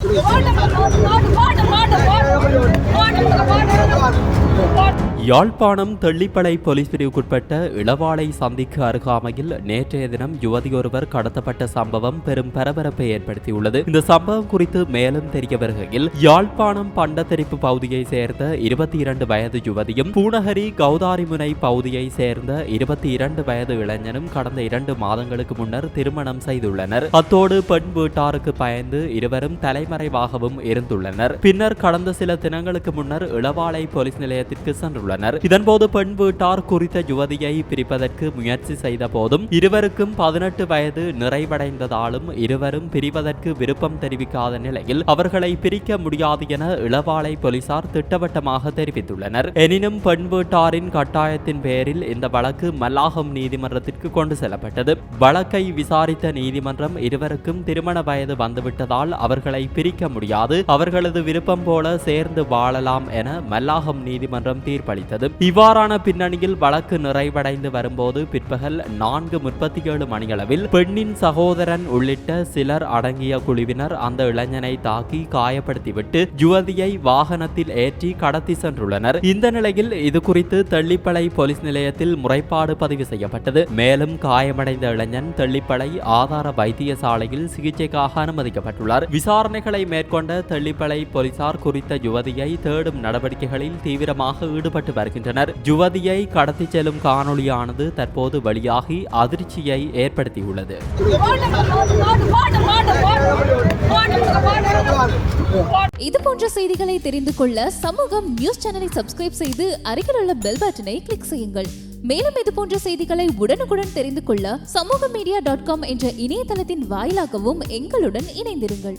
ஓட்டு ஓட்டு ஓட்டு ஓட்டு ஓட்டு யாழ்ப்பாணம் தெள்ளிப்பளை போலீஸ் பிரிவுக்குட்பட்ட இளவாளை சந்திக்கு அருகாமையில் நேற்றைய தினம் யுவதியொருவர் கடத்தப்பட்ட சம்பவம் பெரும் பரபரப்பை ஏற்படுத்தியுள்ளது. இந்த சம்பவம் குறித்து மேலும் தெரிய வருகையில் யாழ்ப்பாணம் பண்டத்தெரிப்பு பகுதியை சேர்ந்த இருபத்தி இரண்டு வயது யுவதியும் பூனகரி கௌதாரிமுனை பகுதியை சேர்ந்த இருபத்தி இரண்டு வயது இளைஞனும் கடந்த இரண்டு மாதங்களுக்கு முன்னர் திருமணம் செய்துள்ளனர். அத்தோடு பெண் வீட்டாருக்கு பயந்து இருவரும் தலைமறைவாகவும் இருந்துள்ளனர். பின்னர் கடந்த சில தினங்களுக்கு முன்னர் இளவாளை போலீஸ் நிலையத்திற்கு சென்றுள்ளனர். இதன்போது பெண் வீட்டார் குறித்த யுவதியை பிரிப்பதற்கு முயற்சி செய்த போதும் இருவருக்கும் பதினெட்டு வயது நிறைவடைந்ததாலும் இருவரும் பிரிவதற்கு விருப்பம் தெரிவிக்காத நிலையில் அவர்களை பிரிக்க முடியாது என இளவாளை போலீசார் திட்டவட்டமாக தெரிவித்துள்ளனர். எனினும் பெண் வீட்டாரின் கட்டாயத்தின் பேரில் இந்த வழக்கு மல்லாகம் நீதிமன்றத்திற்கு கொண்டு செல்லப்பட்டது. வழக்கை விசாரித்த நீதிமன்றம் இருவருக்கும் திருமண வயது வந்துவிட்டதால் அவர்களை பிரிக்க முடியாது. அவர்களது விருப்பம் போல சேர்ந்து வாழலாம் என மல்லாகம் நீதிமன்றம் தீர்ப்பளித்தது. இவ்வாறான பின்னணியில் வழக்கு நிறைவடைந்து வரும்போது பிற்பகல் நான்கு முப்பத்தி ஏழு மணியளவில் பெண்ணின் சகோதரன் உள்ளிட்ட சிலர் அடங்கிய குழுவினர் அந்த இளைஞனை தாக்கி காயப்படுத்திவிட்டு யுவதியை வாகனத்தில் ஏற்றி கடத்தி சென்றுள்ளனர். இந்த நிலையில் இது குறித்து தெள்ளிப்பளை போலீஸ் நிலையத்தில் முறைப்பாடு பதிவு செய்யப்பட்டது. மேலும் காயமடைந்த இளைஞன் தெள்ளிப்பளை ஆதார வைத்தியசாலையில் சிகிச்சைக்காக அனுமதிக்கப்பட்டுள்ளார். விசாரணைகளை மேற்கொண்ட தெள்ளிப்பளை போலீசார் குறித்த யுவதியை தேடும் நடவடிக்கைகளில் தீவிரமாக ஈடுபட்டு வருகின்றனர். யுவதியை கடத்தி செல்லும் காணொளியானது தற்போது வெளியாகி அதிர்ச்சியை ஏற்படுத்தியுள்ளது. இது போன்ற செய்திகளை தெரிந்து கொள்ள சமூகம் நியூஸ் சேனலை சப்ஸ்கிரைப் செய்து அருகில் உள்ள பெல் பட்டனை கிளிக் செய்யுங்கள். மேலும் இது போன்ற செய்திகளை உடனுக்குடன் தெரிந்து கொள்ள சமூக மீடியா டாட் காம் என்ற இணையதளத்தின் வாயிலாகவும் எங்களுடன் இணைந்திருங்கள்.